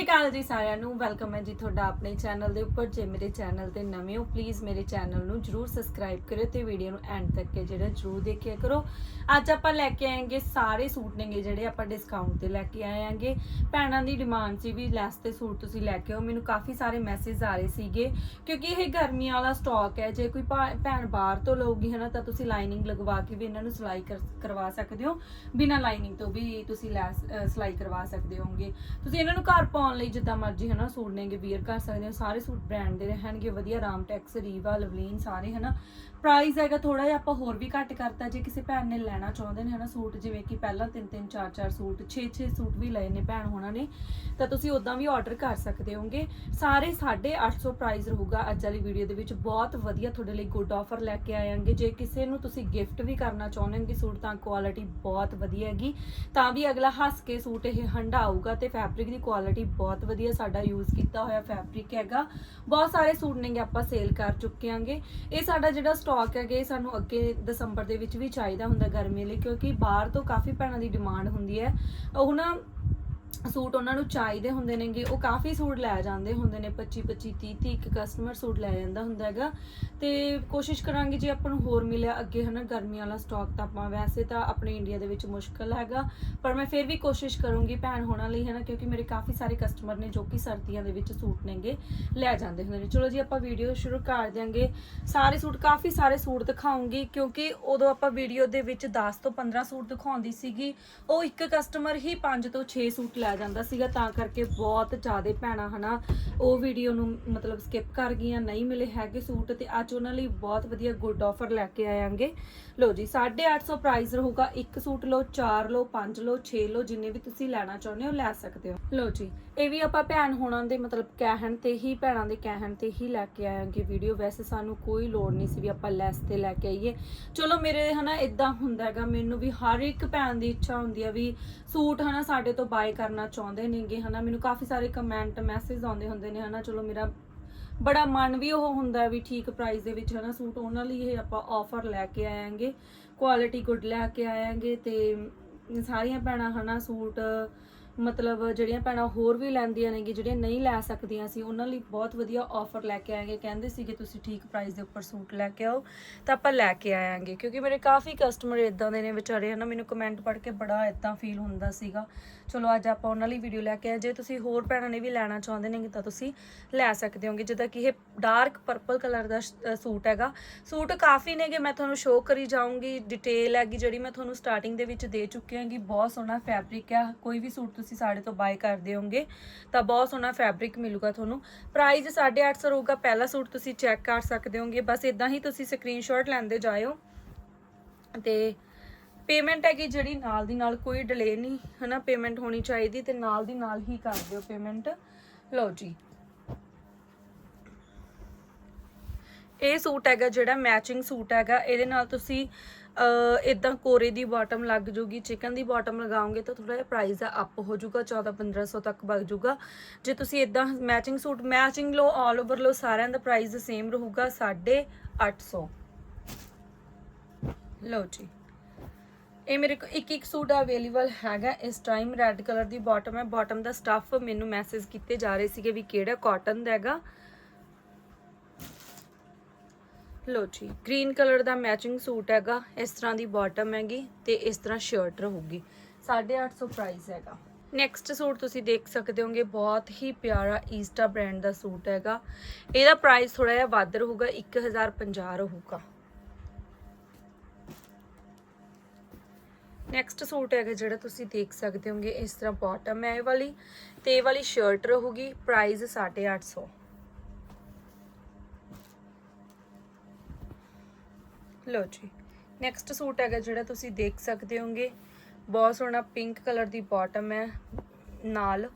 ਸ਼੍ਰੀ ਅਕਾਲ ਜੀ ਸਾਰਿਆਂ ਨੂੰ। ਵੈਲਕਮ ਹੈ ਜੀ ਤੁਹਾਡਾ ਆਪਣੇ ਚੈਨਲ ਦੇ ਉੱਪਰ। ਜੇ ਮੇਰੇ ਚੈਨਲ ਤੇ ਨਵੇਂ ਹੋ ਪਲੀਜ਼ ਮੇਰੇ ਚੈਨਲ ਨੂੰ ਜਰੂਰ ਸਬਸਕ੍ਰਾਈਬ ਕਰਿਓ ਤੇ ਵੀਡੀਓ ਨੂੰ ਐਂਡ ਤੱਕ ਕੇ ਜਿਹੜਾ ਜਰੂਰ ਦੇਖਿਆ ਕਰੋ। ਅੱਜ ਆਪਾਂ ਲੈ ਕੇ ਆਏਗੇ ਸਾਰੇ ਸੂਟ ਨੇਗੇ ਜਿਹੜੇ ਆਪਾਂ ਡਿਸਕਾਊਂਟ ਤੇ ਲੈ ਕੇ ਆਏ ਆਂਗੇ। ਭੈਣਾਂ ਦੀ ਡਿਮਾਂਡ ਸੀ ਵੀ ਲੈਸ ਤੇ ਸੂਟ ਤੁਸੀਂ ਲੈ ਕੇ ਆਓ। ਮੈਨੂੰ ਕਾਫੀ ਸਾਰੇ ਮੈਸੇਜ ਆ ਰਹੇ ਸੀਗੇ, ਕਿਉਂਕਿ ਇਹ ਗਰਮੀਆਂ ਵਾਲਾ ਸਟਾਕ ਹੈ। ਜੇ ਕੋਈ ਭਾ- ਭੈਣ ਬਾਹਰ ਤੋਂ ਲਊਗੀ ਹਨਾ, ਤਾਂ ਤੁਸੀਂ ਲਾਈਨਿੰਗ ਲਗਵਾ ਕੇ ਵੀ ਇਹਨਾਂ ਨੂੰ ਸਿਲਾਈ ਕਰ- ਕਰਵਾ ਸਕਦੇ ਹੋ। ਬਿਨਾਂ ਲਾਈਨਿੰਗ ਤੋਂ ਵੀ ਤੁਸੀਂ ਲੈਸ ਸਿਲਾਈ ਕਰਵਾ ਸਕਦੇ ਹੋਗੇ ਤੁਸੀਂ ਇਹਨਾਂ ਨੂੰ ਘਰ ਪਾਉਣ ਲਈ ਜਿੱਦਾਂ ਮਰਜ਼ੀ, ਹਨਾ, ਸੂਟ ਨੇਗੇ ਵੀਅਰ ਕਰ ਸਕਦੇ ਹੋ, ਸਾਰੇ ਸੂਟ ਬ੍ਰਾਂਡ ਦੇ ਰਹਿਣਗੇ, ਵਧੀਆ ਰਾਮਟੈਕਸ ਰੀਵਾ ਲਵਲੀਨ ਸਾਰੇ, ਹਨਾ। ਪ੍ਰਾਈਸ ਹੈਗਾ ਥੋੜਾ ਜਿਹਾ, ਆਪਾਂ ਹੋਰ ਵੀ ਘੱਟ ਕਰਤਾ, ਜੇ ਕਿਸੇ ਭੈਣ ਨੇ ਲੈਣਾ ਚਾਹੁੰਦੇ ਨੇ, ਹਨਾ, ਸੂਟ, ਜਿਵੇਂ ਕਿ ਪਹਿਲਾਂ 3 3 4 4 ਸੂਟ 6 6 ਸੂਟ ਵੀ ਲਏ ਨੇ ਭੈਣ ਹੋਣਾ ਨੇ, ਤਾਂ ਤੁਸੀਂ ਉਦਾਂ ਵੀ ਆਰਡਰ ਕਰ ਸਕਦੇ ਹੋਗੇ। ਸਾਰੇ 850 ਪ੍ਰਾਈਸ ਰਹੂਗਾ ਅੱਜ ਵਾਲੀ ਵੀਡੀਓ ਦੇ ਵਿੱਚ। ਬਹੁਤ ਵਧੀਆ ਤੁਹਾਡੇ ਲਈ ਗੁੱਡ ਆਫਰ ਲੈ ਕੇ ਆਏਾਂਗੇ ਜੇ ਕਿਸੇ ਨੂੰ ਤੁਸੀਂ ਗਿਫਟ ਵੀ ਕਰਨਾ ਚਾਹੁੰਦੇ ਹੋ ਕਿ ਸੂਟ, ਤਾਂ ਕੁਆਲਿਟੀ ਬਹੁਤ ਵਧੀਆ ਹੈਗੀ। ਤਾਂ ਵੀ ਅਗਲਾ ਹੱਸ ਕੇ ਸੂਟ ਇਹ ਹੰਡਾਊਗਾ ਤੇ ਫੈਬਰਿਕ ਦੀ ਕੁਆਲਿਟੀ ਬਹੁਤ ਵਧੀਆ ਸਾਡਾ ਯੂਜ਼ ਕੀਤਾ ਹੋਇਆ ਫੈਬਰਿਕ ਹੈਗਾ। ਬਹੁਤ ਸਾਰੇ ਸੂਟ ਨੇਗੇ ਆਪਾਂ ਸੇਲ ਕਰ ਚੁੱਕੇ ਆਂਗੇ ਇਹ ਸਾਡਾ ਜਿਹੜਾ ਸਟਾਕ ਹੈਗਾ, ਇਹ ਸਾਨੂੰ ਅੱਗੇ ਦਸੰਬਰ ਦੇ ਵਿੱਚ ਵੀ ਚਾਹੀਦਾ ਹੁੰਦਾ ਗਰਮੀ ਲਈ, ਕਿਉਂਕਿ ਬਾਹਰ ਤੋਂ ਕਾਫੀ ਭੈਣਾਂ ਦੀ ਡਿਮਾਂਡ ਹੁੰਦੀ ਹੈ। ਉਹ ਨਾ ਸੂਟ ਉਹਨਾਂ ਨੂੰ ਚਾਹੀਦੇ ਹੁੰਦੇ ਨੇਗੇ, ਉਹ ਕਾਫੀ ਸੂਟ ਲੈ ਜਾਂਦੇ ਹੁੰਦੇ ਨੇ 25 25 30 30 ਇੱਕ ਕਸਟਮਰ ਸੂਟ ਲੈ ਜਾਂਦਾ ਹੁੰਦਾ ਹੈਗਾ। ਤੇ ਕੋਸ਼ਿਸ਼ ਕਰਾਂਗੇ ਜੇ ਆਪਾਂ ਨੂੰ ਹੋਰ ਮਿਲਿਆ ਅੱਗੇ ਹਨਾ, ਗਰਮੀਆਂ ਵਾਲਾ ਸਟਾਕ ਤਾਂ ਆਪਾਂ ਵੈਸੇ ਤਾਂ ਆਪਣੇ ਇੰਡੀਆ ਦੇ ਵਿੱਚ ਮੁਸ਼ਕਲ ਹੈਗਾ, ਪਰ ਮੈਂ ਫਿਰ ਵੀ ਕੋਸ਼ਿਸ਼ ਕਰੂੰਗੀ ਭੈਣ ਹੋਣਾ ਲਈ ਹਨਾ, ਕਿਉਂਕਿ ਮੇਰੇ ਕਾਫੀ ਸਾਰੇ ਕਸਟਮਰ ਨੇ ਜੋ ਕਿ ਸਰਦੀਆਂ ਦੇ ਵਿੱਚ ਸੂਟ ਨੇਗੇ, ਲੈ ਜਾਂਦੇ ਹੁੰਦੇ ਨੇ। ਚਲੋ ਜੀ, ਆਪਾਂ ਵੀਡੀਓ ਸ਼ੁਰੂ ਕਰ ਦਿਆਂਗੇ। ਸਾਰੇ ਸੂਟ, ਕਾਫੀ ਸਾਰੇ ਸੂਟ ਦਿਖਾਉਂਗੀ, ਕਿਉਂਕਿ ਉਦੋਂ ਆਪਾਂ ਵੀਡੀਓ ਦੇ ਵਿੱਚ 10 ਤੋਂ 15 ਸੂਟ ਦਿਖਾਉਂਦੀ ਸੀਗੀ, ਉਹ ਇੱਕ ਕਸਟਮਰ ਹੀ 5 ਤੋਂ 6 ਸੂਟ ਲੈ ਜਾਂਦਾ ਸੀਗਾ, ਤਾਂ ਕਰਕੇ ਬਹੁਤ ਜ਼ਿਆਦਾ ਭੈਣਾਂ, ਹਨਾ, ਉਹ ਵੀਡੀਓ ਨੂੰ ਮਤਲਬ ਸਕਿਪ ਕਰ ਗਈਆਂ, ਨਹੀਂ ਮਿਲੇ ਹੈਗੇ ਸੂਟ ਤੇ ਅੱਜ ਉਹਨਾਂ ਲਈ ਬਹੁਤ ਵਧੀਆ ਗੁੱਡ ਆਫਰ ਲੈ ਕੇ ਆਇਆਂਗੇ। ਲੋ ਜੀ 850 ਪ੍ਰਾਈਸ ਰਹੂਗਾ ਇੱਕ ਸੂਟ ਲਓ 4 ਲਓ 5 ਲੋ 6 ਲਓ, ਜਿੰਨੇ ਵੀ ਤੁਸੀਂ ਲੈਣਾ ਚਾਹੁੰਦੇ ਹੋ ਲੈ ਸਕਦੇ ਹੋ। ਲੋ ਜੀ ਇਹ ਵੀ ਆਪਾਂ ਭੈਣ ਹੋਣਾ ਦੇ ਮਤਲਬ ਕਹਿਣ ਤੇ ਹੀ, ਭੈਣਾਂ ਦੇ ਕਹਿਣ ਤੇ ਹੀ ਲੈ ਕੇ ਆਇਆਂਗੇ ਵੀਡੀਓ ਵੈਸੇ ਸਾਨੂੰ ਕੋਈ ਲੋੜ ਨਹੀਂ ਸੀ ਵੀ ਆਪਾਂ ਲੈਸ ਤੇ ਲੈ ਕੇ ਆਈਏ। ਚਲੋ ਮੇਰੇ ਹਨਾ ਇਦਾਂ ਹੁੰਦਾ ਹੈਗਾ, ਮੈਨੂੰ ਵੀ ਹਰ ਇੱਕ ਭੈਣ ਦੀ ਇੱਛਾ ਹੁੰਦੀ ਆ ਵੀ ਸੂਟ ਹਨਾ ਸਾਡੇ ਤੋਂ ਬਾਏ ਕਰਨਾ ਚਾਹੁੰਦੇ ਨੇਗੇ ਹਨਾ। ਮੈਨੂੰ ਕਾਫੀ ਸਾਰੇ ਕਮੈਂਟ ਮੈਸੇਜ ਆਉਂਦੇ ਹੁੰਦੇ ਨੇ ਹਨਾ, ਚਲੋ ਮੇਰਾ ਬੜਾ ਮਨ ਵੀ ਉਹ ਹੁੰਦਾ ਵੀ ਠੀਕ ਪ੍ਰਾਈਸ ਦੇ ਵਿੱਚ ਹਨਾ ਸੂਟ, ਉਹਨਾਂ ਲਈ ਇਹ ਆਪਾਂ ਆਫਰ ਲੈ ਕੇ ਆਵਾਂਗੇ। ਕੁਆਲਿਟੀ ਗੁੱਡ ਲੈ ਕੇ ਆਵਾਂਗੇ ਤੇ ਸਾਰੀਆਂ ਭੈਣਾਂ ਹਨਾ ਸੂਟ ਮਤਲਬ ਜਿਹੜੀਆਂ ਭੈਣਾਂ ਹੋਰ ਵੀ ਲੈਂਦੀਆਂ ਨੇਗੀ ਜਿਹੜੀਆਂ ਨਹੀਂ ਲੈ ਸਕਦੀਆਂ ਸੀ, ਉਹਨਾਂ ਲਈ ਬਹੁਤ ਵਧੀਆ ਆਫਰ ਲੈ ਕੇ ਆਏਗੇ। ਕਹਿੰਦੇ ਸੀਗੇ, ਤੁਸੀਂ ਠੀਕ ਪ੍ਰਾਈਸ ਦੇ ਉੱਪਰ ਸੂਟ ਲੈ ਕੇ ਆਓ, ਤਾਂ ਆਪਾਂ ਲੈ ਕੇ ਆਵਾਂਗੇ ਕਿਉਂਕਿ ਮੇਰੇ ਕਾਫੀ ਕਸਟਮਰ ਇਦਾਂ ਦੇ ਨੇ ਵਿਚਾਰੇ, ਹਨਾ, ਮੈਨੂੰ ਕਮੈਂਟ ਪੜ੍ਹ ਕੇ ਬੜਾ ਇਦਾਂ ਫੀਲ ਹੁੰਦਾ ਸੀਗਾ। ਚਲੋ ਅੱਜ ਆਪਾਂ ਉਹਨਾਂ ਲਈ ਵੀਡੀਓ ਲੈ ਕੇ ਆਏ ਜੇ ਤੁਸੀਂ ਹੋਰ ਭੈਣਾਂ ਨੇ ਵੀ ਲੈਣਾ ਚਾਹੁੰਦੇ ਨੇ ਤਾਂ ਤੁਸੀਂ ਲੈ ਸਕਦੇ ਹੋਗੇ। ਜਿੱਦਾਂ ਕਿ ਇਹ ਡਾਰਕ ਪਰਪਲ ਕਲਰ ਦਾ ਸੂਟ ਹੈਗਾ। ਸੂਟ ਕਾਫੀ ਨੇਗੇ, ਮੈਂ ਤੁਹਾਨੂੰ ਸ਼ੋਅ ਕਰੀ ਜਾਊਂਗੀ। ਡਿਟੇਲ ਹੈਗੀ ਜਿਹੜੀ ਮੈਂ ਤੁਹਾਨੂੰ ਸਟਾਰਟਿੰਗ ਦੇ ਵਿੱਚ ਦੇ ਚੁੱਕੀ ਹਾਂਗੀ। ਬਹੁਤ ਸੋਹਣਾ ਫੈਬਰਿਕ ਆ। ਕੋਈ ਵੀ ਸੂਟ ਤੁਸੀਂ ਸਾਡੇ ਤੋਂ ਬਾਏ ਕਰਦੇ ਹੋਗੇ, ਤਾਂ ਬਹੁਤ ਸੋਹਣਾ ਫੈਬਰਿਕ ਮਿਲੂਗਾ ਤੁਹਾਨੂੰ। ਪ੍ਰਾਈਸ 850 ਰਹੂਗਾ। ਪਹਿਲਾ ਸੂਟ ਤੁਸੀਂ ਚੈੱਕ ਕਰ ਸਕਦੇ ਹੋਗੇ। ਬਸ ਇਦਾਂ ਹੀ ਤੁਸੀਂ ਸਕਰੀਨਸ਼ਾਟ ਲੈਂਦੇ ਜਾਇਓ। ਤੇ ਪੇਮੈਂਟ ਹੈਗੀ ਜਿਹੜੀ ਨਾਲ ਦੀ ਨਾਲ ਕੋਈ ਡਿਲੇ ਨਹੀਂ, ਹਨਾ ਪੇਮੈਂਟ ਹੋਣੀ ਚਾਹੀਦੀ ਤੇ ਨਾਲ ਦੀ ਨਾਲ ਹੀ ਕਰ ਦਿਓ ਪੇਮੈਂਟ ਲਓ ਜੀ। ਇਹ ਸੂਟ ਹੈਗਾ ਜਿਹੜਾ ਮੈਚਿੰਗ ਸੂਟ ਹੈਗਾ, ਇਹਦੇ ਨਾਲ ਤੁਸੀਂ ਇਦਾਂ ਕੋਰੇ ਦੀ ਬਾਟਮ ਲੱਗ ਜੂਗੀ ਚਿਕਨ ਦੀ ਬਾਟਮ ਲਗਾਓਗੇ ਤਾਂ ਥੋੜਾ ਜਿਹਾ ਪ੍ਰਾਈਸ ਦਾ ਅਪ ਹੋ ਜਾਊਗਾ 14 1500 ਤੱਕ ਵਗ ਜੂਗਾ। ਜੇ ਤੁਸੀਂ ਇਦਾਂ ਮੈਚਿੰਗ ਸੂਟ ਮੈਚਿੰਗ ਲਓ ਆਲ ਓਵਰ ਲਓ, ਸਾਰਿਆਂ ਦਾ ਪ੍ਰਾਈਸ ਸੇਮ ਰਹੂਗਾ 850 ਲਓ ਜੀ। ਇਹ ਮੇਰੇ ਕੋਲ ਇੱਕ ਇੱਕ ਸੂਟ ਅਵੇਲੇਬਲ ਹੈਗਾ। ਇਸ ਟਾਈਮ ਰੈੱਡ ਕਲਰ ਦੀ ਬਾਟਮ ਹੈ। ਬਾਟਮ ਦਾ ਸਟੱਫ ਮੈਨੂੰ ਮੈਸੇਜ ਕੀਤੇ ਜਾ ਰਹੇ ਸੀਗੇ ਵੀ ਕਿਹੜਾ ਕਾਟਨ ਦਾ ਹੈਗਾ। ਲੋ ਜੀ ਗ੍ਰੀਨ ਕਲਰ ਦਾ ਮੈਚਿੰਗ ਸੂਟ ਹੈਗਾ। ਇਸ ਤਰ੍ਹਾਂ ਦੀ ਬਾਟਮ ਹੈਗੀ ਤੇ ਇਸ ਤਰ੍ਹਾਂ ਸ਼ਰਟ ਰਹੂਗੀ। 850 ਪ੍ਰਾਈਸ ਹੈਗਾ। ਨੈਕਸਟ ਸੂਟ ਤੁਸੀਂ ਦੇਖ ਸਕਦੇ ਹੋਗੇ, ਬਹੁਤ ਹੀ ਪਿਆਰਾ ਈਸਟਾ ਬ੍ਰਾਂਡ ਦਾ ਸੂਟ ਹੈਗਾ। ਇਹਦਾ ਪ੍ਰਾਈਸ ਥੋੜਾ ਜਿਹਾ ਵੱਧ ਰਹੂਗਾ 1050 ਰਹੂਗਾ। ਨੈਕਸਟ ਸੂਟ ਹੈਗਾ ਜਿਹੜਾ ਤੁਸੀਂ ਦੇਖ ਸਕਦੇ ਹੋਗੇ ਇਸ ਤਰ੍ਹਾਂ ਬਾਟਮ ਹੈ ਇਹ ਵਾਲੀ ਤੇ ਇਹ ਵਾਲੀ ਸ਼ਰਟ ਰਹੂਗੀ ਪ੍ਰਾਈਸ 850 ਲੋ ਜੀ ਨੈਕਸਟ ਸੂਟ ਹੈਗਾ ਜਿਹੜਾ ਤੁਸੀਂ ਦੇਖ ਸਕਦੇ ਹੋਗੇ ਬਹੁਤ ਸੋਹਣਾ ਪਿੰਕ ਕਲਰ ਦੀ ਬਾਟਮ ਹੈ, ਨਾਲ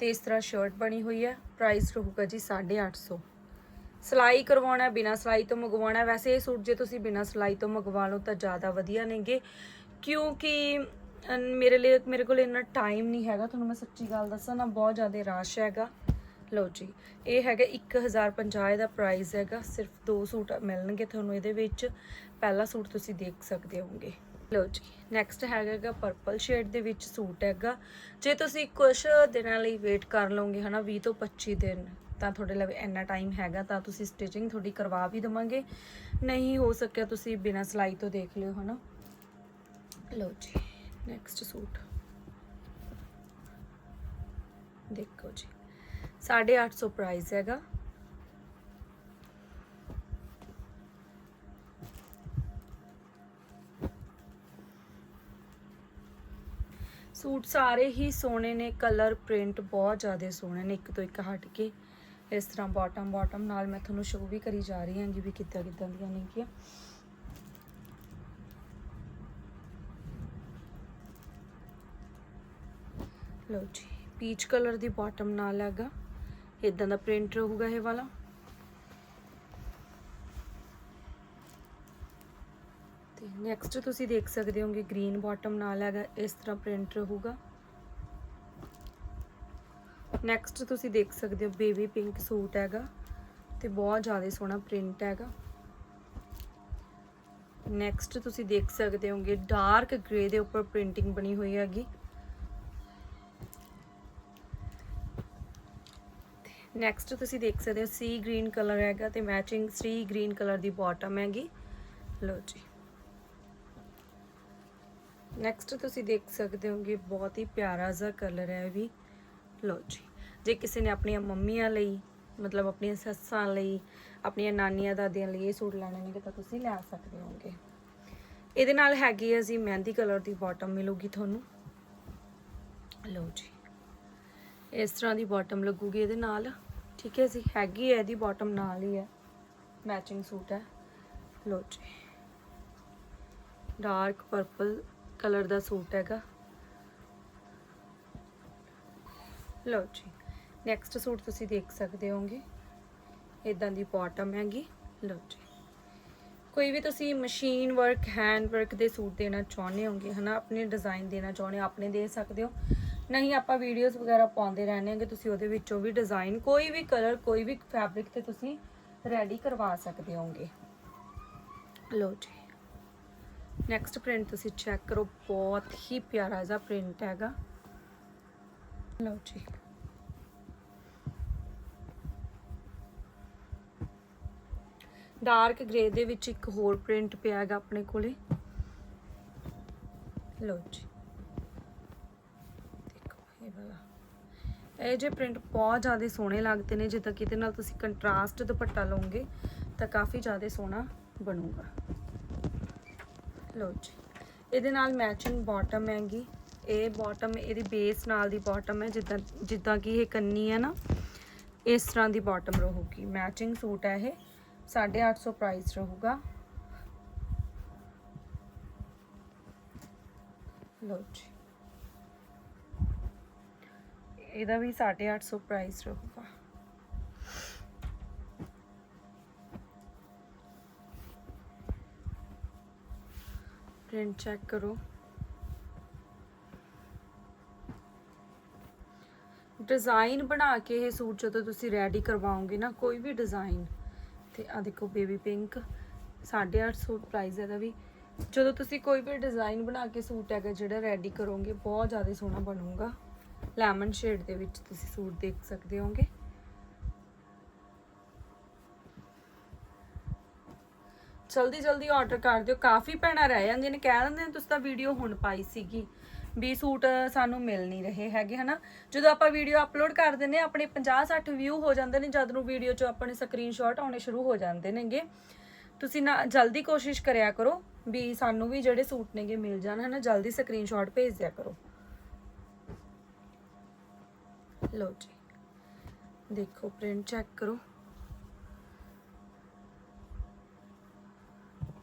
ਤੇ ਇਸ ਤਰ੍ਹਾਂ ਸ਼ਰਟ ਬਣੀ ਹੋਈ ਹੈ ਪ੍ਰਾਈਸ ਰਹੂਗਾ ਜੀ 850 ਸਿਲਾਈ ਕਰਵਾਉਣਾ ਬਿਨਾ ਸਿਲਾਈ ਤੋਂ ਮੰਗਵਾਉਣਾ ਵੈਸੇ ਇਹ ਸੂਟ ਜੇ ਤੁਸੀਂ ਬਿਨਾ ਸਿਲਾਈ ਤੋਂ ਮੰਗਵਾ ਲਓ ਤਾਂ ਜ਼ਿਆਦਾ ਵਧੀਆ ਨੇਗੇ। ਕਿਉਂਕਿ ਮੇਰੇ ਲਈ, ਮੇਰੇ ਕੋਲ ਇੰਨਾ ਟਾਈਮ ਨਹੀਂ ਹੈਗਾ, ਤੁਹਾਨੂੰ ਮੈਂ ਸੱਚੀ ਗੱਲ ਦੱਸਾਂ, ਨਾ ਬਹੁਤ ਜ਼ਿਆਦਾ ਰਸ਼ ਹੈਗਾ। ਲਓ ਜੀ, ਇਹ ਹੈਗਾ 1050 ਦਾ ਪ੍ਰਾਈਸ ਹੈਗਾ, ਸਿਰਫ ਦੋ ਸੂਟ ਮਿਲਣਗੇ ਤੁਹਾਨੂੰ ਇਹਦੇ ਵਿੱਚ। ਪਹਿਲਾ ਸੂਟ ਤੁਸੀਂ ਦੇਖ ਸਕਦੇ ਹੋਗੇ ਲਓ ਜੀ ਨੈਕਸਟ ਹੈਗਾਗਾ ਪਰਪਲ ਸ਼ੇਡ ਦੇ ਵਿੱਚ ਸੂਟ ਹੈਗਾ। ਜੇ ਤੁਸੀਂ ਕੁਝ ਦਿਨਾਂ ਲਈ ਵੇਟ ਕਰ ਲਓਗੇ, ਹਨਾ 20 ਤੋਂ 25 ਦਿਨ, ਤਾਂ ਤੁਹਾਡੇ ਲਈ ਇੰਨਾ ਟਾਈਮ ਹੈਗਾ, ਤਾਂ ਤੁਸੀਂ ਸਟਿਚਿੰਗ ਤੁਹਾਡੀ ਕਰਵਾ ਵੀ ਦਵਾਂਗੇ। ਨਹੀਂ ਹੋ ਸਕਿਆ ਤੁਸੀਂ ਬਿਨਾਂ ਸਿਲਾਈ ਤੋਂ ਦੇਖ ਲਿਓ, ਹਨਾ। ਲਓ ਜੀ ਨੈਕਸਟ ਸੂਟ। ਦੇਖੋ ਜੀ 850 ਪ੍ਰਾਈਸ ਹੈਗਾ। ਸੂਟ ਸਾਰੇ ਹੀ ਸੋਹਣੇ ਨੇ ਕਲਰ ਪ੍ਰਿੰਟ ਬਹੁਤ ਜ਼ਿਆਦਾ ਸੋਹਣੇ ਨੇ, ਇੱਕ ਤੋਂ ਇੱਕ ਹਟ ਕੇ। ਇਸ ਤਰ੍ਹਾਂ ਬਾਟਮ ਬਾਟਮ ਨਾਲ ਮੈਂ ਤੁਹਾਨੂੰ ਸ਼ੋਅ ਵੀ ਕਰੀ ਜਾ ਰਹੀ ਹਾਂਗੀ ਵੀ ਕਿੱਦਾਂ ਕਿੱਦਾਂ ਦੀਆਂ ਨੇਗੀਆਂ। ਲਓ ਜੀ ਪੀਚ ਕਲਰ ਦੀ ਬਾਟਮ ਨਾਲ ਹੈਗਾ। ਇਦਾਂ ਦਾ ਪ੍ਰਿੰਟ ਰਹੂਗਾ ਇਹ ਵਾਲਾ। ਤੇ ਨੈਕਸਟ ਤੁਸੀਂ ਦੇਖ ਸਕਦੇ ਹੋਗੇ ਗ੍ਰੀਨ ਬਾਟਮ ਨਾਲ ਹੈਗਾ, ਇਸ ਤਰ੍ਹਾਂ ਪ੍ਰਿੰਟ ਰਹੂਗਾ। ਨੈਕਸਟ ਤੁਸੀਂ ਦੇਖ ਸਕਦੇ ਹੋ ਬੇਬੀ ਪਿੰਕ ਸੂਟ ਹੈਗਾ, ਤੇ ਬਹੁਤ ਜ਼ਿਆਦਾ ਸੋਹਣਾ ਪ੍ਰਿੰਟ ਹੈਗਾ। ਨੈਕਸਟ ਤੁਸੀਂ ਦੇਖ ਸਕਦੇ ਹੋਗੇ ਡਾਰਕ ਗ੍ਰੇ ਦੇ ਉੱਪਰ ਪ੍ਰਿੰਟਿੰਗ ਬਣੀ ਹੋਈ ਹੈਗੀ। ਨੈਕਸਟ ਤੁਸੀਂ ਦੇਖ ਸਕਦੇ ਹੋ ਸੀ ਗ੍ਰੀਨ ਕਲਰ ਹੈਗਾ ਤੇ ਮੈਚਿੰਗ ਸੀ ਗ੍ਰੀਨ ਕਲਰ ਦੀ ਬਾਟਮ ਹੈਗੀ। ਲਓ ਜੀ। ਨੈਕਸਟ ਤੁਸੀਂ ਦੇਖ ਸਕਦੇ ਹੋਗੇ ਬਹੁਤ ਹੀ ਪਿਆਰਾ ਜਿਹਾ ਕਲਰ ਹੈ ਇਹ ਵੀ। ਲਓ ਜੀ। ਜੇ ਕਿਸੇ ਨੇ ਆਪਣੀਆਂ ਮੰਮੀਆਂ ਲਈ, ਮਤਲਬ ਆਪਣੀਆਂ ਸੱਸਾਂ ਲਈ, ਆਪਣੀਆਂ ਨਾਨੀਆਂ ਦਾਦੀਆਂ ਲਈ ਇਹ ਸੂਟ ਲੈਣੇ ਨੇ, ਤਾਂ ਤੁਸੀਂ ਲੈ ਸਕਦੇ ਹੋਗੇ ਇਹਦੇ ਨਾਲ ਹੈਗੀ ਹੈ ਜੀ ਮਹਿੰਦੀ ਕਲਰ ਦੀ ਬਾਟਮ ਮਿਲੂਗੀ ਤੁਹਾਨੂੰ। ਲਓ ਜੀ। ਇਸ ਤਰ੍ਹਾਂ ਦੀ ਬਾਟਮ ਲੱਗੂਗੀ ਇਹਦੇ ਨਾਲ। ਠੀਕ ਹੈ ਜੀ, ਹੈਗੀ ਹੈ ਇਹਦੀ ਬਾਟਮ ਨਾਲ ਹੀ ਹੈ। ਮੈਚਿੰਗ ਸੂਟ ਹੈ। ਲਓ ਜੀ। ਡਾਰਕ ਪਰਪਲ ਕਲਰ ਦਾ ਸੂਟ ਹੈਗਾ। ਲਓ ਜੀ। ਨੈਕਸਟ ਸੂਟ ਤੁਸੀਂ ਦੇਖ ਸਕਦੇ ਹੋਗੇ। ਇਦਾਂ ਦੀ ਬਾਟਮ ਹੈਗੀ। ਲਓ ਜੀ। ਕੋਈ ਵੀ ਤੁਸੀਂ ਮਸ਼ੀਨ ਵਰਕ ਹੈਂਡ ਵਰਕ ਦੇ ਸੂਟ ਦੇਣਾ ਚਾਹੁੰਦੇ ਹੋਗੇ, ਹਨਾ, ਆਪਣੇ ਡਿਜ਼ਾਈਨ ਦੇਣਾ ਚਾਹੁੰਦੇ ਹੋ, ਆਪਣੇ ਦੇ ਸਕਦੇ ਹੋ। ਨਹੀਂ, ਆਪਾਂ ਵੀਡੀਓਜ਼ ਵਗੈਰਾ ਪਾਉਂਦੇ ਰਹਿੰਦੇ ਹਾਂਗੇ, ਤੁਸੀਂ ਉਹਦੇ ਵਿੱਚੋਂ ਵੀ ਡਿਜ਼ਾਈਨ ਕੋਈ ਵੀ ਕਲਰ ਕੋਈ ਵੀ ਫੈਬਰਿਕ ਤੇ ਤੁਸੀਂ ਰੈਡੀ ਕਰਵਾ ਸਕਦੇ ਹੋਗੇ। ਲਓ ਜੀ। ਨੈਕਸਟ ਪ੍ਰਿੰਟ ਤੁਸੀਂ ਚੈੱਕ ਕਰੋ, ਬਹੁਤ ਹੀ ਪਿਆਰਾ ਜਿਹਾ ਪ੍ਰਿੰਟ ਹੈਗਾ। ਲਓ ਜੀ। ਡਾਰਕ ਗ੍ਰੇ ਦੇ ਵਿੱਚ ਇੱਕ ਹੋਰ ਪ੍ਰਿੰਟ ਪਿਆ ਹੈਗਾ ਆਪਣੇ ਕੋਲੇ। ਲਓ ਜੀ। ਇਹ ਵਾਲਾ। ਇਹ ਜੇ ਪ੍ਰਿੰਟ ਬਹੁਤ ਜ਼ਿਆਦਾ ਸੋਹਣੇ ਲੱਗਦੇ ਨੇ, ਜਿੱਦਾਂ ਕਿਤੇ ਨਾਲ ਤੁਸੀਂ ਕੰਟਰਾਸਟ ਦੁਪੱਟਾ ਲਓਗੇ, ਤਾਂ ਕਾਫੀ ਜ਼ਿਆਦਾ ਸੋਹਣਾ ਬਣੂਗਾ। ਲਓ ਜੀ, ਇਹਦੇ ਨਾਲ ਮੈਚਿੰਗ ਬਾਟਮ ਹੈਗੀ। ਇਹ ਬਾਟਮ ਇਹਦੀ ਬੇਸ ਨਾਲ ਦੀ ਬਾਟਮ ਹੈ, ਜਿੱਦਾਂ ਜਿੱਦਾਂ ਕਿ ਇਹ ਕੰਨੀ ਹੈ ਨਾ, ਇਸ ਤਰ੍ਹਾਂ ਦੀ ਬਾਟਮ ਰਹੂਗੀ। ਮੈਚਿੰਗ ਸੂਟ ਹੈ ਇਹ 850 ਪ੍ਰਾਈਸ ਰਹੂਗਾ। ਲਓ ਜੀ ਇਹਦਾ ਵੀ 850 ਪ੍ਰਾਈਸ ਰਹੂਗਾ। ਪ੍ਰਿੰਟ ਚੈੱਕ ਕਰੋ। ਡਿਜ਼ਾਈਨ ਬਣਾ ਕੇ ਇਹ ਸੂਟ ਜਦੋਂ ਤੁਸੀਂ ਰੈਡੀ ਕਰਵਾਓਗੇ ਨਾ, ਕੋਈ ਵੀ ਡਿਜ਼ਾਈਨ ਤੇ ਆ ਦੇਖੋ ਬੇਬੀ ਪਿੰਕ 850 ਪ੍ਰਾਈਸ ਇਹਦਾ ਵੀ। ਜਦੋਂ ਤੁਸੀਂ ਕੋਈ ਵੀ ਡਿਜ਼ਾਈਨ ਬਣਾ ਕੇ ਸੂਟ ਹੈਗਾ ਜਿਹੜਾ ਰੈਡੀ ਕਰੋਗੇ, ਬਹੁਤ ਜ਼ਿਆਦਾ ਸੋਹਣਾ ਬਣੂਗਾ। ਲੈਮਨ ਸ਼ੇਡ ਦੇ ਵਿੱਚ ਤੁਸੀਂ ਸੂਟ ਦੇਖ ਸਕਦੇ ਹੋਗੇ ਜਲਦੀ ਜਲਦੀ ਆਰਡਰ ਕਰ ਦਿਓ। ਕਾਫੀ ਭੈਣਾਂ ਰਹਿ ਜਾਂਦੀਆਂ ਨੇ। ਕਹਿ ਦਿੰਦੇ ਨੇ, ਤੁਸੀਂ ਤਾਂ ਵੀਡੀਓ ਹੁਣ ਪਾਈ ਸੀਗੀ ਵੀ ਸੂਟ ਸਾਨੂੰ ਮਿਲ ਨਹੀਂ ਰਹੇ ਹੈਗੇ, ਹਨਾ? ਜਦੋਂ ਆਪਾਂ ਵੀਡੀਓ ਅਪਲੋਡ ਕਰ ਦਿੰਦੇ ਆਪਣੇ 50 60 ਵਿਊ ਹੋ ਜਾਂਦੇ ਨੇ, ਜਦ ਨੂੰ ਵੀਡੀਓ 'ਚ ਆਪਣੇ ਸਕਰੀਨਸ਼ਾਟ ਆਉਣੇ ਸ਼ੁਰੂ ਹੋ ਜਾਂਦੇ ਨੇਗੇ। ਤੁਸੀਂ ਨਾ, ਜਲਦੀ ਕੋਸ਼ਿਸ਼ ਕਰਿਆ ਕਰੋ ਵੀ ਸਾਨੂੰ ਵੀ ਜਿਹੜੇ ਸੂਟ ਨੇਗੇ ਮਿਲ ਜਾਣ, ਹਨਾ? ਜਲਦੀ ਸਕਰੀਨਸ਼ਾਟ ਭੇਜ ਦਿਆ ਕਰੋ। ਲਓ ਜੀ। ਦੇਖੋ ਪ੍ਰਿੰਟ ਚੈੱਕ ਕਰੋ।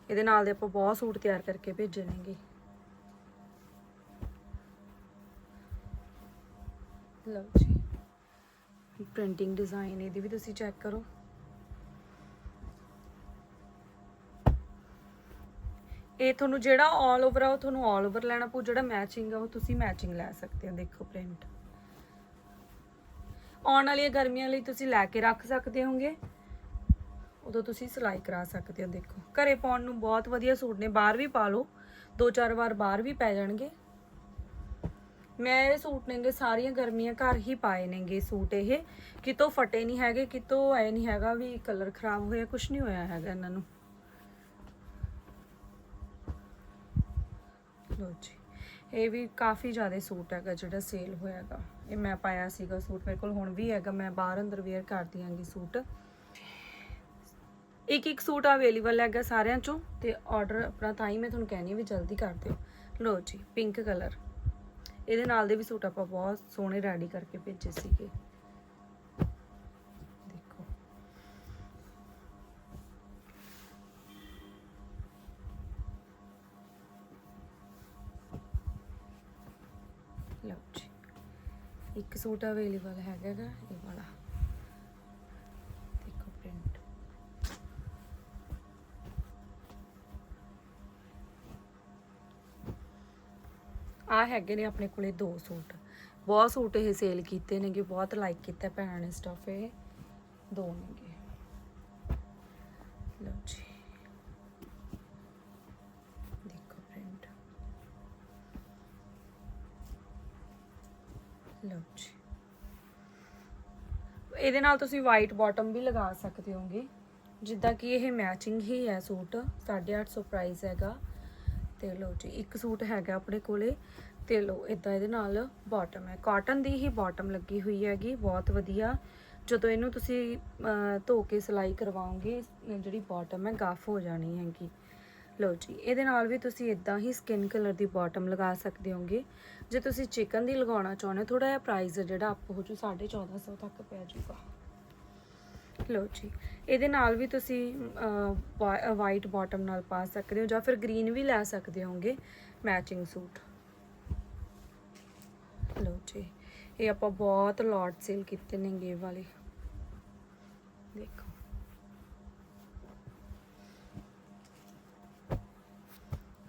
ਇਹਦੇ ਨਾਲ ਦੇ ਆਪਾਂ ਬਹੁਤ ਸੂਟ ਤਿਆਰ ਕਰਕੇ ਭੇਜੇ ਨੇਗੇ। ਲਓ ਜੀ। ਪ੍ਰਿੰਟਿੰਗ ਡਿਜ਼ਾਈਨ ਇਹਦੀ ਵੀ ਤੁਸੀਂ ਚੈੱਕ ਕਰੋ। ਇਹ ਤੁਹਾਨੂੰ ਜਿਹੜਾ ਆਲ ਓਵਰ ਆ, ਉਹ ਤੁਹਾਨੂੰ ਆਲ ਓਵਰ ਲੈਣਾ ਪਊ, ਜਿਹੜਾ ਮੈਚਿੰਗ ਆ, ਉਹ ਤੁਸੀਂ ਮੈਚਿੰਗ ਲੈ ਸਕਦੇ ਹੋ ਦੇਖੋ ਪ੍ਰਿੰਟ ਆਉਣ ਵਾਲੀਆਂ ਗਰਮੀਆਂ ਲਈ ਤੁਸੀਂ ਲੈ ਕੇ ਰੱਖ ਸਕਦੇ ਹੋਗੇ ਉਦੋਂ ਤੁਸੀਂ ਸਿਲਾਈ ਕਰਾ ਸਕਦੇ ਹੋ, ਦੇਖੋ। ਘਰੇ ਪਾਉਣ ਨੂੰ ਬਹੁਤ ਵਧੀਆ ਸੂਟ ਨੇ, ਬਾਹਰ ਵੀ ਪਾ ਲਓ। ਦੋ ਚਾਰ ਵਾਰ ਬਾਹਰ ਵੀ ਪੈ ਜਾਣਗੇ। ਮੈਂ ਇਹ ਸੂਟ ਨੇਗੇ, ਸਾਰੀਆਂ ਗਰਮੀਆਂ ਘਰ ਹੀ ਪਾਏ ਨੇਗੇ ਸੂਟ ਇਹ। ਕਿਤੋਂ ਫਟੇ ਨਹੀਂ ਹੈਗੇ, ਕਿਤੋਂ ਐ ਨਹੀਂ ਹੈਗਾ ਵੀ ਕਲਰ ਖਰਾਬ ਹੋਇਆ ਕੁਝ ਨਹੀਂ ਹੋਇਆ ਹੈਗਾ ਇਹਨਾਂ ਨੂੰ। ਲੋ ਜੀ, ਇਹ ਵੀ ਕਾਫੀ ਜ਼ਿਆਦਾ ਸੂਟ ਹੈਗਾ ਜਿਹੜਾ ਸੇਲ ਹੋਇਆਗਾ ਇਹ ਮੈਂ ਪਾਇਆ ਸੀਗਾ ਸੂਟ ਮੇਰੇ ਕੋਲ, ਹੁਣ ਵੀ ਹੈਗਾ, ਮੈਂ ਬਾਹਰ ਅੰਦਰ ਵੇਅਰ ਕਰਦੀ ਆਂਗੀ ਸੂਟ। ਇੱਕ ਇੱਕ ਸੂਟ ਅਵੇਲੇਬਲ ਹੈਗਾ ਸਾਰਿਆਂ ਚੋਂ, ਤੇ ਆਰਡਰ ਆਪਣਾ ਤਾਂ ਹੀ ਮੈਂ ਤੁਹਾਨੂੰ ਕਹਿਣੀ ਵੀ ਜਲਦੀ ਕਰ ਦਿਓ। ਲੋ ਜੀ ਪਿੰਕ ਕਲਰ ਇਹਦੇ ਨਾਲ ਦੇ ਵੀ ਸੂਟ ਆਪਾਂ ਬਹੁਤ ਸੋਹਣੇ ਰੈਡੀ ਕਰਕੇ ਭੇਜੇ ਸੀਗੇ। ਇੱਕ ਸੂਟ ਅਵੇਲੇਬਲ ਹੈਗਾ ਗਾ ਇਹ ਵਾਲਾ। ਦੇਖੋ ਪ੍ਰਿੰਟ ਆ ਹੈਗੇ ਨੇ ਆਪਣੇ ਕੋਲੇ ਦੋ ਸੂਟ। ਬਹੁਤ ਸੂਟ ਇਹ ਸੇਲ ਕੀਤੇ ਨੇਗੇ, ਬਹੁਤ ਲਾਈਕ ਕੀਤਾ ਭੈਣਾਂ ਨੇ ਸਟਫ ਇਹ। ਦੋ ਨੇਗੇ। ਲਓ ਜੀ। ਲਓ ਜੀ। ਇਹਦੇ ਨਾਲ ਤੁਸੀਂ ਵਾਈਟ ਬਾਟਮ ਵੀ ਲਗਾ ਸਕਦੇ ਹੋਗੇ। ਜਿੱਦਾਂ ਕਿ ਇਹ ਮੈਚਿੰਗ ਹੀ ਹੈ ਸੂਟ। 850 ਪ੍ਰਾਈਸ ਹੈਗਾ। ਤੇ ਲਓ ਜੀ, ਇੱਕ ਸੂਟ ਹੈਗਾ ਆਪਣੇ ਕੋਲੇ। ਤੇ ਲਓ ਇਦਾਂ ਇਹਦੇ ਨਾਲ ਬਾਟਮ ਹੈ। ਕਾਟਨ ਦੀ ਹੀ ਬਾਟਮ ਲੱਗੀ ਹੋਈ ਹੈਗੀ, ਬਹੁਤ ਵਧੀਆ। ਜਦੋਂ ਇਹਨੂੰ ਤੁਸੀਂ ਧੋ ਕੇ ਸਿਲਾਈ ਕਰਵਾਓਗੇ, ਜਿਹੜੀ ਬਾਟਮ ਹੈ ਗਾਫ ਹੋ ਜਾਣੀ ਹੈਗੀ। ਲਓ ਜੀ, ਇਹਦੇ ਨਾਲ ਵੀ ਤੁਸੀਂ ਇਦਾਂ ਹੀ ਸਕਿਨ ਕਲਰ ਦੀ ਬਾਟਮ ਲਗਾ ਸਕਦੇ ਹੋਗੇ। ਜੇ ਤੁਸੀਂ ਚਿਕਨ ਦੀ ਲਗਾਉਣਾ ਚਾਹੁੰਦੇ ਥੋੜਾ ਜਿਹਾ ਪ੍ਰਾਈਸ ਜਿਹੜਾ, ਆਪ ਹੋ ਜੂ 1450 ਤੱਕ ਪੈ ਜੂਗਾ। ਲਓ ਜੀ, ਇਹਦੇ ਨਾਲ ਵੀ ਤੁਸੀਂ ਵਾਈਟ ਬਾਟਮ ਨਾਲ ਪਾ ਸਕਦੇ ਹੋ, ਜਾਂ ਫਿਰ ਗ੍ਰੀਨ ਵੀ ਲੈ ਸਕਦੇ ਹੋਗੇ ਮੈਚਿੰਗ ਸੂਟ ਲਓ ਜੀ, ਇਹ ਆਪਾਂ ਬਹੁਤ ਲੋਟ ਸੇਲ ਕੀਤੇ ਨੇਗੇ ਇਹ ਵਾਲੇ। ਦੇਖੋ।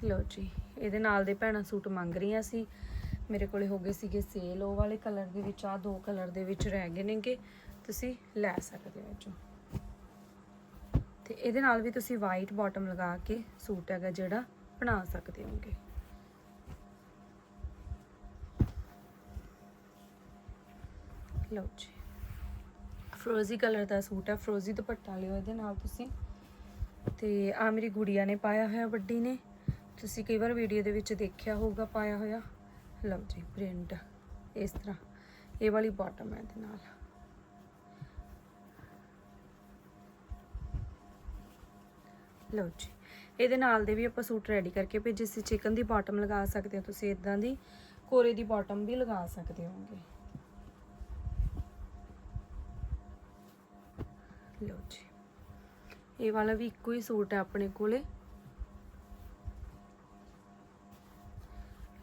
ਲਓ ਜੀ, ਇਹਦੇ ਨਾਲ ਦੇ ਭੈਣਾਂ ਸੂਟ ਮੰਗ ਰਹੀਆਂ ਸੀ। ਮੇਰੇ ਕੋਲੇ ਹੋ ਗਏ ਸੀਗੇ ਸੇਲ ਉਹ ਵਾਲੇ ਕਲਰ ਦੇ ਵਿੱਚ ਆ ਦੋ ਕਲਰ ਦੇ ਵਿੱਚ ਰਹਿ ਗਏ ਨੇਗੇ। ਤੁਸੀਂ ਲੈ ਸਕਦੇ ਹੋ ਜੋ ਚੋਂ ਤੇ ਇਹਦੇ ਨਾਲ ਵੀ ਤੁਸੀਂ ਵਾਈਟ ਬਾਟਮ ਲਗਾ ਕੇ ਸੂਟ ਹੈਗਾ ਜਿਹੜਾ ਬਣਾ ਸਕਦੇ ਹੋਗੇ। ਲਓ ਜੀ ਫਰੋਜ਼ੀ ਕਲਰ ਦਾ ਸੂਟ ਹੈ ਫਰੋਜ਼ੀ ਦੁਪੱਟਾ ਲਿਓ ਇਹਦੇ ਨਾਲ ਤੁਸੀਂ। ਤੇ ਆ ਮੇਰੀ ਗੁੜੀਆ ਨੇ ਪਾਇਆ ਹੋਇਆ ਵੱਡੀ ਨੇ। ਤੁਸੀਂ ਕਈ ਵਾਰ ਵੀਡੀਓ ਦੇ ਵਿੱਚ ਦੇਖਿਆ ਹੋਊਗਾ, ਪਾਇਆ ਹੋਇਆ। ਲਓ ਜੀ ਪ੍ਰਿੰਟ ਇਸ ਤਰ੍ਹਾਂ। ਇਹ ਵਾਲੀ ਬਾਟਮ ਹੈ ਇਹਦੇ ਨਾਲ। ਲਓ ਜੀ, ਇਹਦੇ ਨਾਲ ਦੇ ਵੀ ਆਪਾਂ ਸੂਟ ਰੈਡੀ ਕਰਕੇ ਭੇਜੇ। ਸੀ ਚਿਕਨ ਦੀ ਬਾਟਮ ਲਗਾ ਸਕਦੇ ਹੋ, ਤੁਸੀਂ ਇਦਾਂ ਦੀ ਕੋਰੇ ਦੀ ਬਾਟਮ ਵੀ ਲਗਾ ਸਕਦੇ ਹੋਗੇ ਲਓ ਜੀ, ਇਹ ਵਾਲਾ ਵੀ ਇੱਕੋ ਹੀ ਸੂਟ ਹੈ ਆਪਣੇ ਕੋਲੇ।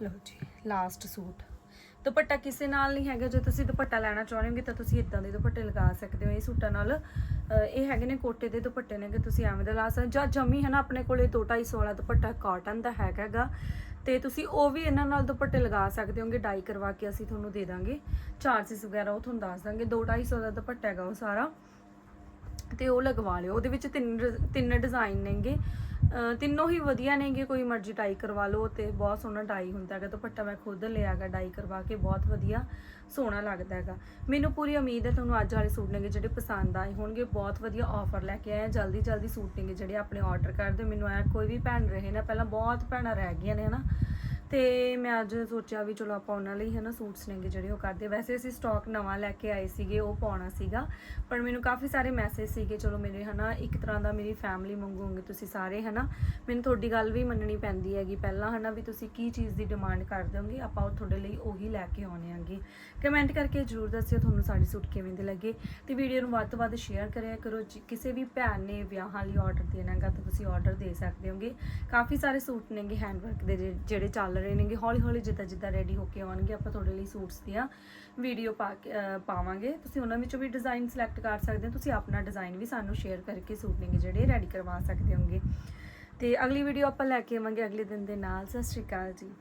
ਲਓ ਜੀ ਲਾਸਟ ਸੂਟ। ਦੁਪੱਟਾ ਕਿਸੇ ਨਾਲ ਨਹੀਂ ਹੈਗਾ, ਜੇ ਤੁਸੀਂ ਦੁਪੱਟਾ ਲੈਣਾ ਚਾਹੁੰਦੇ ਹੋਗੇ ਤਾਂ ਤੁਸੀਂ ਇਦਾਂ ਦੇ ਦੁਪੱਟੇ ਲਗਾ ਸਕਦੇ ਹੋ। ਇਹ ਸੂਟਾਂ ਨਾਲ ਇਹ ਹੈਗੇ ਨੇ ਕੋਟੇ ਦੇ ਦੁਪੱਟੇ ਨੇ ਕਿ ਤੁਸੀਂ ਐਵੇਂ ਦਾ ਲਾ ਸਕਦੇ ਜਾਂ ਜਮੀ ਹੈ ਨਾ, ਆਪਣੇ ਕੋਲੇ 2-250 ਵਾਲਾ ਦੁਪੱਟਾ ਕਾਟਨ ਦਾ ਹੈਗਾਗਾ ਤੇ ਤੁਸੀਂ ਉਹ ਵੀ ਇਹਨਾਂ ਨਾਲ ਦੁਪੱਟੇ ਲਗਾ ਸਕਦੇ ਹੋਗੇ ਡਾਈ ਕਰਵਾ ਕੇ ਅਸੀਂ ਤੁਹਾਨੂੰ ਦੇ ਦਾਂਗੇ। ਚਾਰजेस ਵਗੈਰਾ ਉਹ ਤੁਹਾਨੂੰ ਦੱਸ ਦਾਂਗੇ। 2-250 ਦਾ ਦੁਪੱਟਾ ਹੈਗਾ ਉਹ ਸਾਰਾ। ਤੇ ਉਹ ਲਗਵਾ ਲਿਓ। ਉਹਦੇ ਵਿੱਚ ਤਿੰਨ ਤਿੰਨ ਡਿਜ਼ਾਈਨ ਨੇਗੇ। ਤਿੰਨੋਂ ਹੀ ਵਧੀਆ ਨੇਗੇ, ਕੋਈ ਮਰਜ਼ੀ ਡਾਈ ਕਰਵਾ ਲਓ ਤੇ ਬਹੁਤ ਸੋਹਣਾ ਡਾਈ ਹੁੰਦਾ ਹੈਗਾ, ਦੁਪੱਟਾ ਮੈਂ ਖੁਦ ਲਿਆਗਾ ਡਾਈ ਕਰਵਾ ਕੇ, ਬਹੁਤ ਵਧੀਆ ਸੋਹਣਾ ਲੱਗਦਾ ਹੈਗਾ। ਮੈਨੂੰ ਪੂਰੀ ਉਮੀਦ ਹੈ ਤੁਹਾਨੂੰ ਅੱਜ ਵਾਲੇ ਸੂਟ ਨੇਗੇ ਜਿਹੜੇ ਪਸੰਦ ਆਏ ਹੋਣਗੇ, ਬਹੁਤ ਵਧੀਆ ਆਫਰ ਲੈ ਕੇ ਆਏ ਆ ਜਲਦੀ ਜਲਦੀ ਸੂਟ ਨੇਗੇ ਜਿਹੜੇ ਆਪਣੇ ਆਰਡਰ ਕਰ ਦਿਓ ਮੈਨੂੰ ਆਇਆ ਕੋਈ ਵੀ ਭੈਣ ਰਹੇ ਨਾ, ਪਹਿਲਾਂ ਬਹੁਤ ਭੈਣਾਂ ਰਹਿ ਗਈਆਂ ਨੇ ਹਨਾ ਤੇ ਮੈਂ ਅੱਜ ਸੋਚਿਆ ਵੀ ਚਲੋ ਆਪਾਂ ਉਹਨਾਂ ਲਈ ਹਨਾ ਸੂਟਸ ਨੇਗੇ ਜਿਹੜੇ ਉਹ ਕਰਦੇ। ਵੈਸੇ ਅਸੀਂ ਸਟਾਕ ਨਵਾਂ ਲੈ ਕੇ ਆਏ ਸੀਗੇ, ਉਹ ਪਾਉਣਾ ਸੀਗਾ। ਪਰ ਮੈਨੂੰ ਕਾਫੀ ਸਾਰੇ ਮੈਸੇਜ ਸੀਗੇ, ਚਲੋ ਮੇਰੇ ਹਨਾ ਇੱਕ ਤਰ੍ਹਾਂ ਦਾ ਮੇਰੀ ਫੈਮਿਲੀ ਮੰਗੋਗੇ ਤੁਸੀਂ ਸਾਰੇ ਹਨਾ। ਮੈਨੂੰ ਤੁਹਾਡੀ ਗੱਲ ਵੀ ਮੰਨਣੀ ਪੈਂਦੀ ਹੈਗੀ। ਪਹਿਲਾਂ ਹਨਾ ਵੀ ਤੁਸੀਂ ਕੀ ਚੀਜ਼ ਦੀ ਡਿਮਾਂਡ ਕਰ ਹੋਗੇ, ਆਪਾਂ ਉਹ ਤੁਹਾਡੇ ਲਈ ਉਹੀ ਲੈ ਕੇ ਆਉਣੇ ਆਂਗੇ ਕਮੈਂਟ ਕਰਕੇ ਜਰੂਰ ਦੱਸਿਓ ਤੁਹਾਨੂੰ ਸਾਡੇ ਸੂਟ ਕਿਵੇਂ ਦੇ ਲੱਗੇ। ਤੇ ਵੀਡੀਓ ਨੂੰ ਵੱਧ ਤੋਂ ਵੱਧ ਸ਼ੇਅਰ ਕਰਿਆ ਕਰੋ। ਜੇ ਕਿਸੇ ਵੀ ਭੈਣ ਨੇ ਵਿਆਹਾਂ ਲਈ ਆਰਡਰ ਦੇਣਾਗਾ ਤਾਂ ਤੁਸੀਂ ਆਰਡਰ ਦੇ ਸਕਦੇ ਹੋਗੇ। ਕਾਫੀ ਸਾਰੇ ਸੂਟ ਨੇਗੇ ਹੈਂਡਵਰਕ ਦੇ ਜੇ- ਜਿਹੜੇ ਚੱਲ ਰਹੇ ਨੇਗੇ ਹੌਲੀ ਹੌਲੀ ਜਿੱਦਾਂ ਜਿੱਦਾਂ ਰੈਡੀ ਹੋ ਕੇ ਆਉਣਗੇ, ਆਪਾਂ ਤੁਹਾਡੇ ਲਈ ਸੂਟਸ ਦੀਆਂ ਵੀਡੀਓ ਪਾ ਕੇ ਪਾਵਾਂਗੇ। ਤੁਸੀਂ ਉਹਨਾਂ ਵਿੱਚੋਂ ਵੀ ਡਿਜ਼ਾਈਨ ਸਿਲੈਕਟ ਕਰ ਸਕਦੇ ਹੋ, ਤੁਸੀਂ ਆਪਣਾ ਡਿਜ਼ਾਈਨ ਵੀ ਸਾਨੂੰ ਸ਼ੇਅਰ ਕਰਕੇ ਸੂਟ ਨੇਗੇ ਜਿਹੜੇ ਰੈਡੀ ਕਰਵਾ ਸਕਦੇ ਹੋਗੇ ਤੇ ਅਗਲੀ ਵੀਡੀਓ ਆਪਾਂ ਲੈ ਕੇ ਆਵਾਂਗੇ, ਅਗਲੇ ਦਿਨ ਦੇ ਨਾਲ। ਸਤਿ ਸ਼੍ਰੀ ਅਕਾਲ ਜੀ।